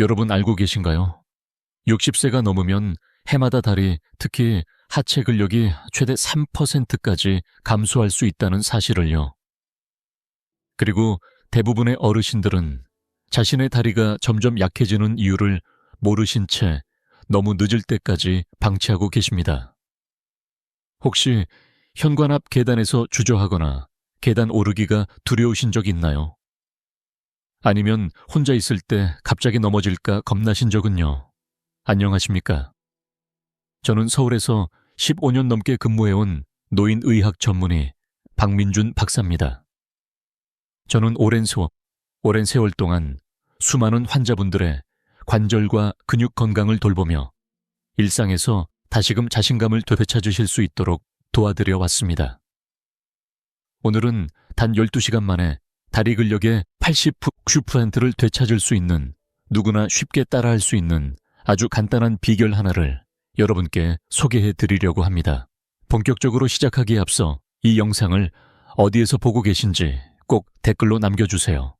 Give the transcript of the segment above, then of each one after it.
여러분 알고 계신가요? 60세가 넘으면 해마다 다리, 특히 하체 근력이 최대 3%까지 감소할 수 있다는 사실을요. 그리고 대부분의 어르신들은 자신의 다리가 점점 약해지는 이유를 모르신 채 너무 늦을 때까지 방치하고 계십니다. 혹시 현관 앞 계단에서 주저하거나 계단 오르기가 두려우신 적 있나요? 아니면 혼자 있을 때 갑자기 넘어질까 겁나신 적은요? 안녕하십니까? 저는 서울에서 15년 넘게 근무해온 노인의학 전문의 박민준 박사입니다. 저는 오랜 세월, 오랜 세월 동안 수많은 환자분들의 관절과 근육 건강을 돌보며 일상에서 다시금 자신감을 되찾으실 수 있도록 도와드려 왔습니다. 오늘은 단 12시간 만에 다리 근력의 80, 90%를 되찾을 수 있는 누구나 쉽게 따라할 수 있는 아주 간단한 비결 하나를 여러분께 소개해 드리려고 합니다. 본격적으로 시작하기에 앞서 이 영상을 어디에서 보고 계신지 꼭 댓글로 남겨주세요.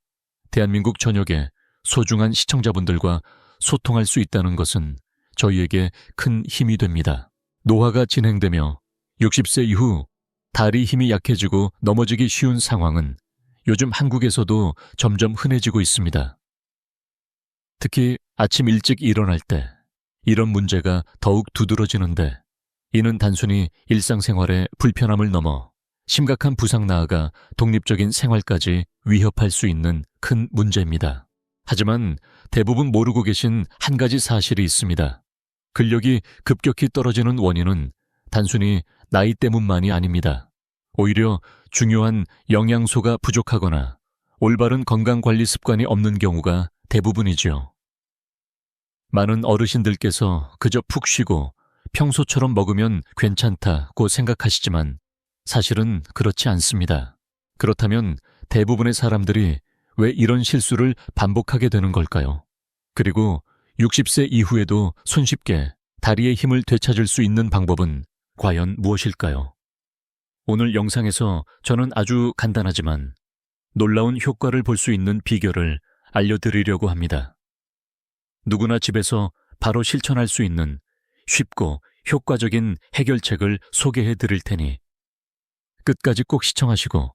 대한민국 전역의 소중한 시청자분들과 소통할 수 있다는 것은 저희에게 큰 힘이 됩니다. 노화가 진행되며 60세 이후 다리 힘이 약해지고 넘어지기 쉬운 상황은 요즘 한국에서도 점점 흔해지고 있습니다. 특히 아침 일찍 일어날 때 이런 문제가 더욱 두드러지는데 이는 단순히 일상생활의 불편함을 넘어 심각한 부상 나아가 독립적인 생활까지 위협할 수 있는 큰 문제입니다. 하지만 대부분 모르고 계신 한 가지 사실이 있습니다. 근력이 급격히 떨어지는 원인은 단순히 나이 때문만이 아닙니다. 오히려 중요한 영양소가 부족하거나 올바른 건강관리 습관이 없는 경우가 대부분이죠. 많은 어르신들께서 그저 푹 쉬고 평소처럼 먹으면 괜찮다고 생각하시지만 사실은 그렇지 않습니다. 그렇다면 대부분의 사람들이 왜 이런 실수를 반복하게 되는 걸까요? 그리고 60세 이후에도 손쉽게 다리의 힘을 되찾을 수 있는 방법은 과연 무엇일까요? 오늘 영상에서 저는 아주 간단하지만 놀라운 효과를 볼 수 있는 비결을 알려드리려고 합니다. 누구나 집에서 바로 실천할 수 있는 쉽고 효과적인 해결책을 소개해 드릴 테니 끝까지 꼭 시청하시고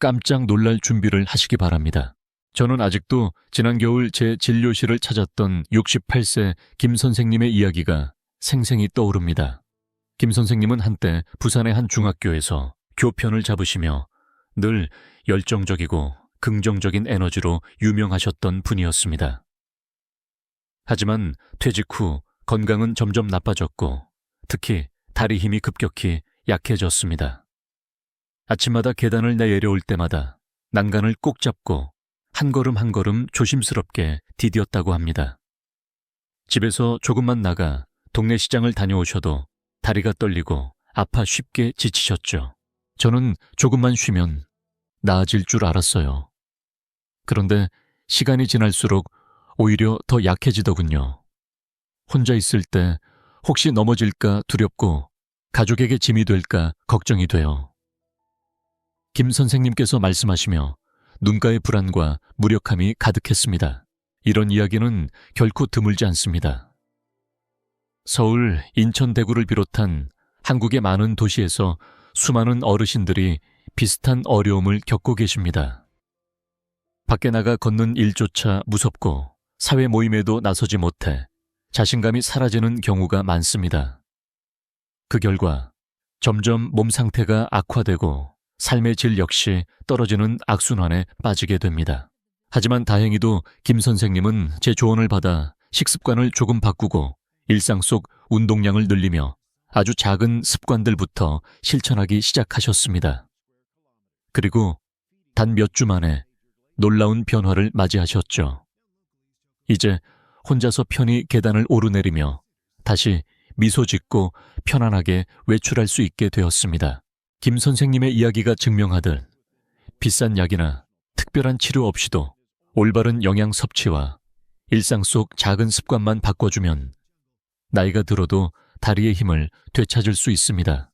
깜짝 놀랄 준비를 하시기 바랍니다. 저는 아직도 지난 겨울 제 진료실을 찾았던 68세 김 선생님의 이야기가 생생히 떠오릅니다. 김 선생님은 한때 부산의 한 중학교에서 교편을 잡으시며 늘 열정적이고 긍정적인 에너지로 유명하셨던 분이었습니다. 하지만 퇴직 후 건강은 점점 나빠졌고 특히 다리 힘이 급격히 약해졌습니다. 아침마다 계단을 내려올 때마다 난간을 꼭 잡고 한 걸음 한 걸음 조심스럽게 디뎠다고 합니다. 집에서 조금만 나가 동네 시장을 다녀오셔도 다리가 떨리고 아파 쉽게 지치셨죠. 저는 조금만 쉬면 나아질 줄 알았어요. 그런데 시간이 지날수록 오히려 더 약해지더군요. 혼자 있을 때 혹시 넘어질까 두렵고 가족에게 짐이 될까 걱정이 돼요. 김 선생님께서 말씀하시며 눈가의 불안과 무력함이 가득했습니다. 이런 이야기는 결코 드물지 않습니다. 서울, 인천, 대구를 비롯한 한국의 많은 도시에서 수많은 어르신들이 비슷한 어려움을 겪고 계십니다. 밖에 나가 걷는 일조차 무섭고 사회 모임에도 나서지 못해 자신감이 사라지는 경우가 많습니다. 그 결과 점점 몸 상태가 악화되고 삶의 질 역시 떨어지는 악순환에 빠지게 됩니다. 하지만 다행히도 김 선생님은 제 조언을 받아 식습관을 조금 바꾸고 일상 속 운동량을 늘리며 아주 작은 습관들부터 실천하기 시작하셨습니다. 그리고 단 몇 주 만에 놀라운 변화를 맞이하셨죠. 이제 혼자서 편히 계단을 오르내리며 다시 미소 짓고 편안하게 외출할 수 있게 되었습니다. 김 선생님의 이야기가 증명하듯 비싼 약이나 특별한 치료 없이도 올바른 영양 섭취와 일상 속 작은 습관만 바꿔주면 나이가 들어도 다리의 힘을 되찾을 수 있습니다.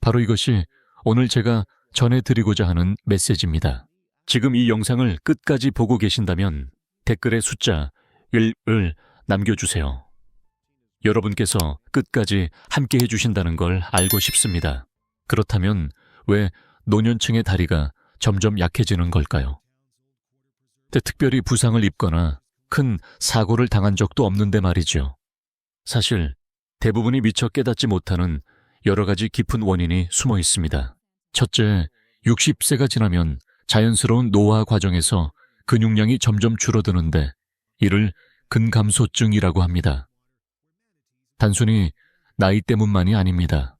바로 이것이 오늘 제가 전해드리고자 하는 메시지입니다. 지금 이 영상을 끝까지 보고 계신다면 댓글에 숫자 1을 남겨주세요. 여러분께서 끝까지 함께 해주신다는 걸 알고 싶습니다. 그렇다면 왜 노년층의 다리가 점점 약해지는 걸까요? 때 특별히 부상을 입거나 큰 사고를 당한 적도 없는데 말이죠. 사실 대부분이 미처 깨닫지 못하는 여러 가지 깊은 원인이 숨어 있습니다. 첫째, 60세가 지나면 자연스러운 노화 과정에서 근육량이 점점 줄어드는데 이를 근감소증이라고 합니다. 단순히 나이 때문만이 아닙니다.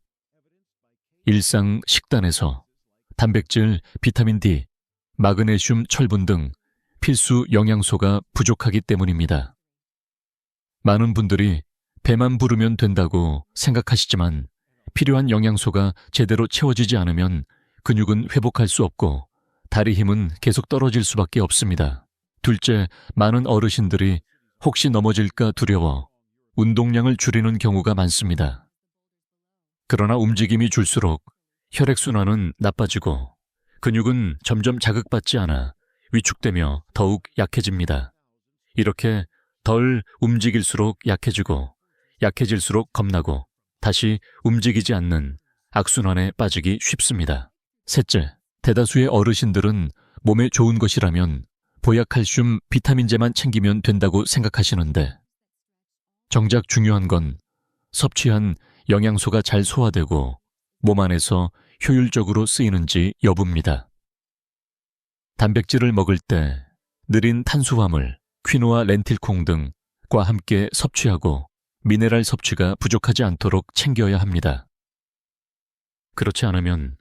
일상 식단에서 단백질, 비타민 D, 마그네슘, 철분 등 필수 영양소가 부족하기 때문입니다. 많은 분들이 배만 부르면 된다고 생각하시지만 필요한 영양소가 제대로 채워지지 않으면 근육은 회복할 수 없고 다리 힘은 계속 떨어질 수밖에 없습니다. 둘째, 많은 어르신들이 혹시 넘어질까 두려워 운동량을 줄이는 경우가 많습니다. 그러나 움직임이 줄수록 혈액순환은 나빠지고 근육은 점점 자극받지 않아 위축되며 더욱 약해집니다. 이렇게 덜 움직일수록 약해지고 약해질수록 겁나고 다시 움직이지 않는 악순환에 빠지기 쉽습니다. 셋째, 대다수의 어르신들은 몸에 좋은 것이라면 보약 칼슘, 비타민제만 챙기면 된다고 생각하시는데 정작 중요한 건 섭취한 영양소가 잘 소화되고 몸 안에서 효율적으로 쓰이는지 여부입니다. 단백질을 먹을 때 느린 탄수화물, 퀴노아 렌틸콩 등과 함께 섭취하고 미네랄 섭취가 부족하지 않도록 챙겨야 합니다. 그렇지 않으면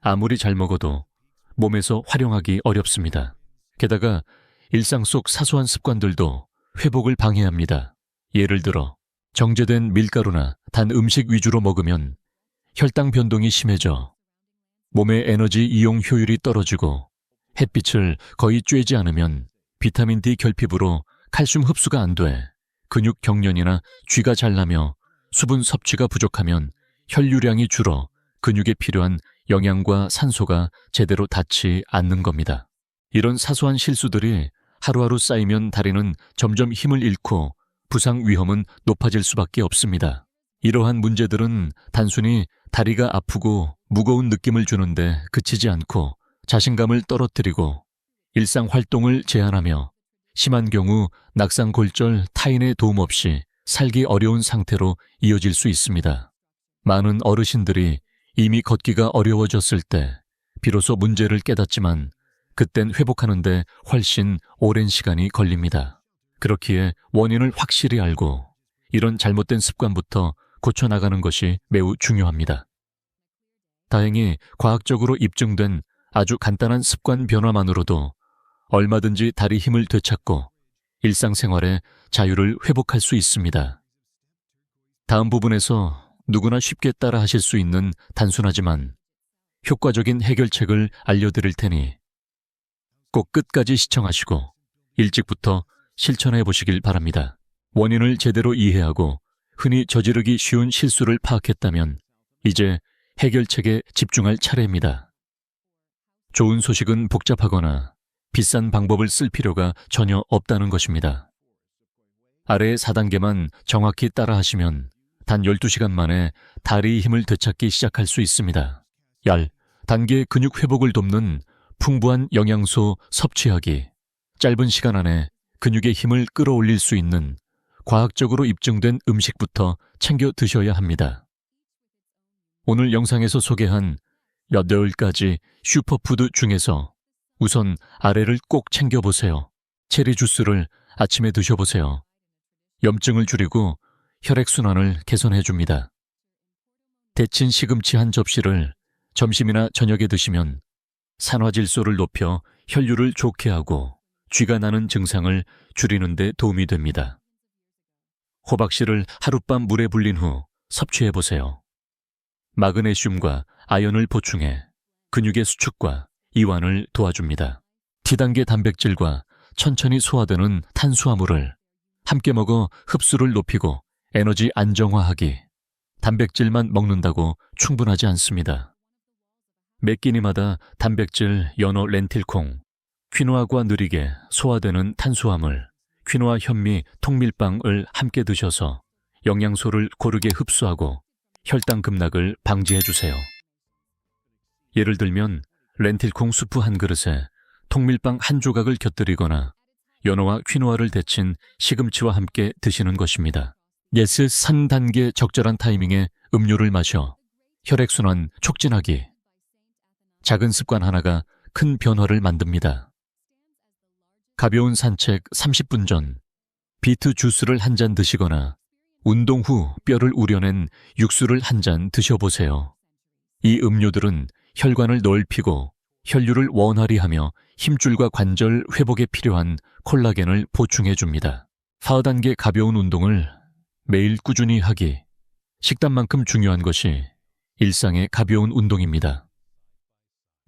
아무리 잘 먹어도 몸에서 활용하기 어렵습니다. 게다가 일상 속 사소한 습관들도 회복을 방해합니다. 예를 들어 정제된 밀가루나 단 음식 위주로 먹으면 혈당 변동이 심해져 몸의 에너지 이용 효율이 떨어지고 햇빛을 거의 쬐지 않으면 비타민 D 결핍으로 칼슘 흡수가 안 돼 근육 경련이나 쥐가 잘나며 수분 섭취가 부족하면 혈류량이 줄어 근육에 필요한 영양과 산소가 제대로 닿지 않는 겁니다. 이런 사소한 실수들이 하루하루 쌓이면 다리는 점점 힘을 잃고 부상 위험은 높아질 수밖에 없습니다. 이러한 문제들은 단순히 다리가 아프고 무거운 느낌을 주는데 그치지 않고 자신감을 떨어뜨리고 일상 활동을 제한하며 심한 경우 낙상 골절 타인의 도움 없이 살기 어려운 상태로 이어질 수 있습니다. 많은 어르신들이 이미 걷기가 어려워졌을 때 비로소 문제를 깨닫지만 그땐 회복하는데 훨씬 오랜 시간이 걸립니다. 그렇기에 원인을 확실히 알고 이런 잘못된 습관부터 고쳐나가는 것이 매우 중요합니다. 다행히 과학적으로 입증된 아주 간단한 습관 변화만으로도 얼마든지 다리 힘을 되찾고 일상생활에 자유를 회복할 수 있습니다. 다음 부분에서 누구나 쉽게 따라 하실 수 있는 단순하지만 효과적인 해결책을 알려드릴 테니 꼭 끝까지 시청하시고 일찍부터 실천해 보시길 바랍니다. 원인을 제대로 이해하고 흔히 저지르기 쉬운 실수를 파악했다면 이제 해결책에 집중할 차례입니다. 좋은 소식은 복잡하거나 비싼 방법을 쓸 필요가 전혀 없다는 것입니다. 아래의 4단계만 정확히 따라 하시면 단 12시간 만에 다리 힘을 되찾기 시작할 수 있습니다. 열, 단계 근육 회복을 돕는 풍부한 영양소 섭취하기. 짧은 시간 안에 근육의 힘을 끌어올릴 수 있는 과학적으로 입증된 음식부터 챙겨 드셔야 합니다. 오늘 영상에서 소개한 8가지 슈퍼푸드 중에서 우선 아래를 꼭 챙겨보세요. 체리 주스를 아침에 드셔보세요. 염증을 줄이고 혈액순환을 개선해줍니다. 데친 시금치 한 접시를 점심이나 저녁에 드시면 산화질소를 높여 혈류를 좋게 하고 쥐가 나는 증상을 줄이는 데 도움이 됩니다. 호박씨를 하룻밤 물에 불린 후 섭취해 보세요. 마그네슘과 아연을 보충해 근육의 수축과 이완을 도와줍니다. T단계 단백질과 천천히 소화되는 탄수화물을 함께 먹어 흡수를 높이고 에너지 안정화하기. 단백질만 먹는다고 충분하지 않습니다. 매 끼니마다 단백질, 연어, 렌틸콩, 퀴노아과 느리게 소화되는 탄수화물, 퀴노아 현미 통밀빵을 함께 드셔서 영양소를 고르게 흡수하고 혈당 급락을 방지해 주세요. 예를 들면 렌틸콩 수프 한 그릇에 통밀빵 한 조각을 곁들이거나 연어와 퀴노아를 데친 시금치와 함께 드시는 것입니다. 예스 산 단계 적절한 타이밍에 음료를 마셔 혈액순환 촉진하기. 작은 습관 하나가 큰 변화를 만듭니다. 가벼운 산책 30분 전, 비트 주스를 한 잔 드시거나 운동 후 뼈를 우려낸 육수를 한 잔 드셔보세요. 이 음료들은 혈관을 넓히고 혈류를 원활히 하며 힘줄과 관절 회복에 필요한 콜라겐을 보충해 줍니다. 4단계 가벼운 운동을 매일 꾸준히 하기. 식단만큼 중요한 것이 일상의 가벼운 운동입니다.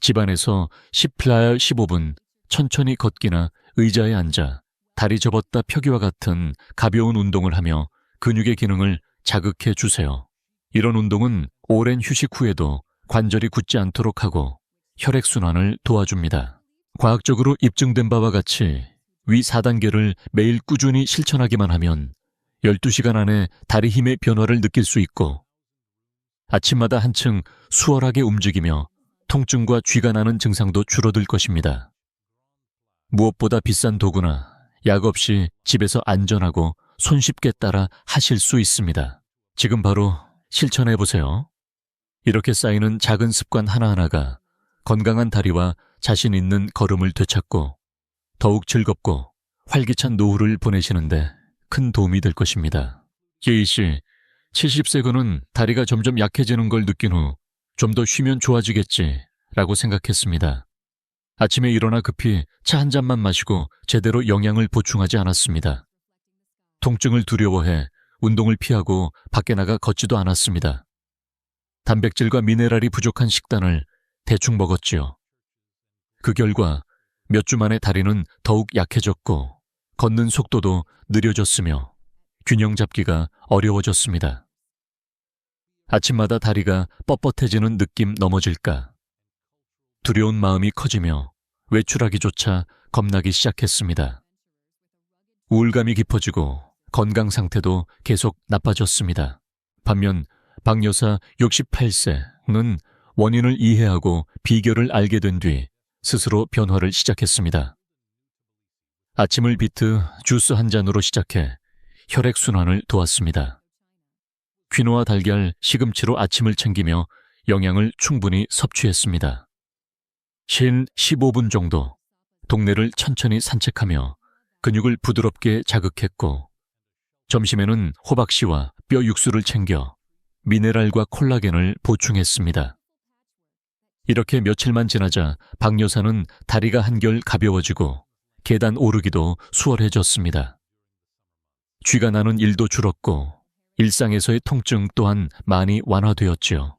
집안에서 10플라야 15분 천천히 걷기나 의자에 앉아 다리 접었다 펴기와 같은 가벼운 운동을 하며 근육의 기능을 자극해 주세요. 이런 운동은 오랜 휴식 후에도 관절이 굳지 않도록 하고 혈액순환을 도와줍니다. 과학적으로 입증된 바와 같이 위 4단계를 매일 꾸준히 실천하기만 하면 12시간 안에 다리 힘의 변화를 느낄 수 있고 아침마다 한층 수월하게 움직이며 통증과 쥐가 나는 증상도 줄어들 것입니다. 무엇보다 비싼 도구나 약 없이 집에서 안전하고 손쉽게 따라 하실 수 있습니다. 지금 바로 실천해 보세요. 이렇게 쌓이는 작은 습관 하나하나가 건강한 다리와 자신 있는 걸음을 되찾고 더욱 즐겁고 활기찬 노후를 보내시는데 큰 도움이 될 것입니다. 예희 씨, 70세고는 다리가 점점 약해지는 걸 느낀 후 좀 더 쉬면 좋아지겠지 라고 생각했습니다. 아침에 일어나 급히 차 한 잔만 마시고 제대로 영양을 보충하지 않았습니다. 통증을 두려워해 운동을 피하고 밖에 나가 걷지도 않았습니다. 단백질과 미네랄이 부족한 식단을 대충 먹었지요. 그 결과 몇 주 만에 다리는 더욱 약해졌고 걷는 속도도 느려졌으며 균형 잡기가 어려워졌습니다. 아침마다 다리가 뻣뻣해지는 느낌 넘어질까. 두려운 마음이 커지며 외출하기조차 겁나기 시작했습니다. 우울감이 깊어지고 건강 상태도 계속 나빠졌습니다. 반면 박 여사 68세는 원인을 이해하고 비결을 알게 된 뒤 스스로 변화를 시작했습니다. 아침을 비트 주스 한 잔으로 시작해 혈액순환을 도왔습니다. 퀴노아 달걀, 시금치로 아침을 챙기며 영양을 충분히 섭취했습니다. 쉰 15분 정도 동네를 천천히 산책하며 근육을 부드럽게 자극했고 점심에는 호박씨와 뼈 육수를 챙겨 미네랄과 콜라겐을 보충했습니다. 이렇게 며칠만 지나자 박 여사는 다리가 한결 가벼워지고 계단 오르기도 수월해졌습니다. 쥐가 나는 일도 줄었고 일상에서의 통증 또한 많이 완화되었지요.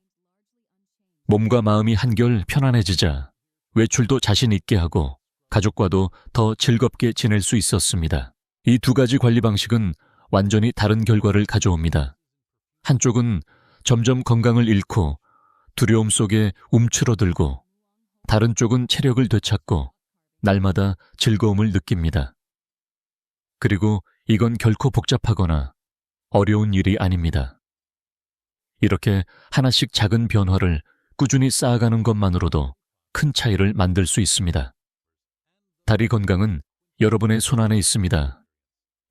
몸과 마음이 한결 편안해지자 외출도 자신 있게 하고 가족과도 더 즐겁게 지낼 수 있었습니다. 이 두 가지 관리 방식은 완전히 다른 결과를 가져옵니다. 한쪽은 점점 건강을 잃고 두려움 속에 움츠러들고 다른 쪽은 체력을 되찾고 날마다 즐거움을 느낍니다. 그리고 이건 결코 복잡하거나 어려운 일이 아닙니다. 이렇게 하나씩 작은 변화를 꾸준히 쌓아가는 것만으로도 큰 차이를 만들 수 있습니다. 다리 건강은 여러분의 손안에 있습니다.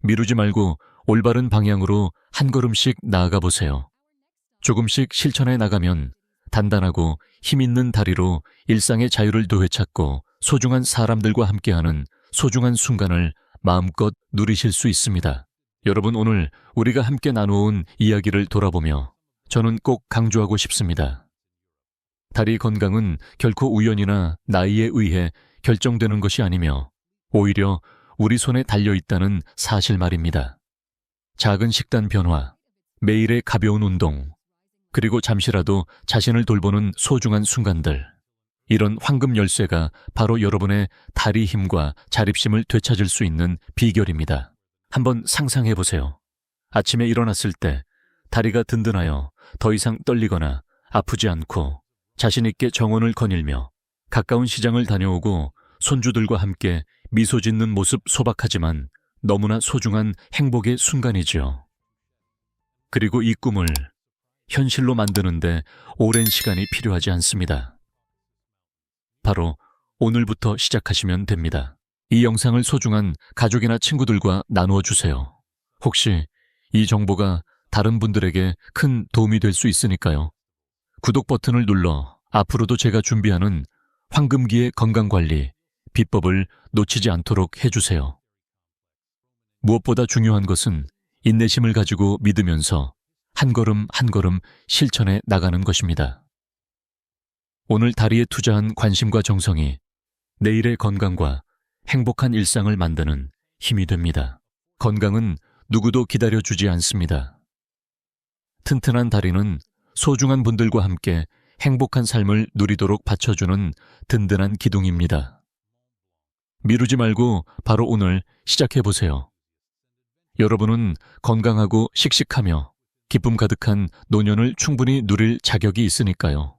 미루지 말고 올바른 방향으로 한 걸음씩 나아가 보세요. 조금씩 실천해 나가면 단단하고 힘 있는 다리로 일상의 자유를 되찾고 소중한 사람들과 함께하는 소중한 순간을 마음껏 누리실 수 있습니다. 여러분 오늘 우리가 함께 나누어온 이야기를 돌아보며 저는 꼭 강조하고 싶습니다. 다리 건강은 결코 우연이나 나이에 의해 결정되는 것이 아니며 오히려 우리 손에 달려 있다는 사실 말입니다. 작은 식단 변화, 매일의 가벼운 운동, 그리고 잠시라도 자신을 돌보는 소중한 순간들. 이런 황금 열쇠가 바로 여러분의 다리 힘과 자립심을 되찾을 수 있는 비결입니다. 한번 상상해 보세요. 아침에 일어났을 때 다리가 든든하여 더 이상 떨리거나 아프지 않고 자신있게 정원을 거닐며 가까운 시장을 다녀오고 손주들과 함께 미소 짓는 모습 소박하지만 너무나 소중한 행복의 순간이지요. 그리고 이 꿈을 현실로 만드는데 오랜 시간이 필요하지 않습니다. 바로 오늘부터 시작하시면 됩니다. 이 영상을 소중한 가족이나 친구들과 나누어 주세요. 혹시 이 정보가 다른 분들에게 큰 도움이 될 수 있으니까요. 구독 버튼을 눌러 앞으로도 제가 준비하는 황금기의 건강관리 비법을 놓치지 않도록 해주세요. 무엇보다 중요한 것은 인내심을 가지고 믿으면서 한 걸음 한 걸음 실천해 나가는 것입니다. 오늘 다리에 투자한 관심과 정성이 내일의 건강과 행복한 일상을 만드는 힘이 됩니다. 건강은 누구도 기다려주지 않습니다. 튼튼한 다리는 소중한 분들과 함께 행복한 삶을 누리도록 받쳐주는 든든한 기둥입니다. 미루지 말고 바로 오늘 시작해보세요. 여러분은 건강하고 씩씩하며 기쁨 가득한 노년을 충분히 누릴 자격이 있으니까요.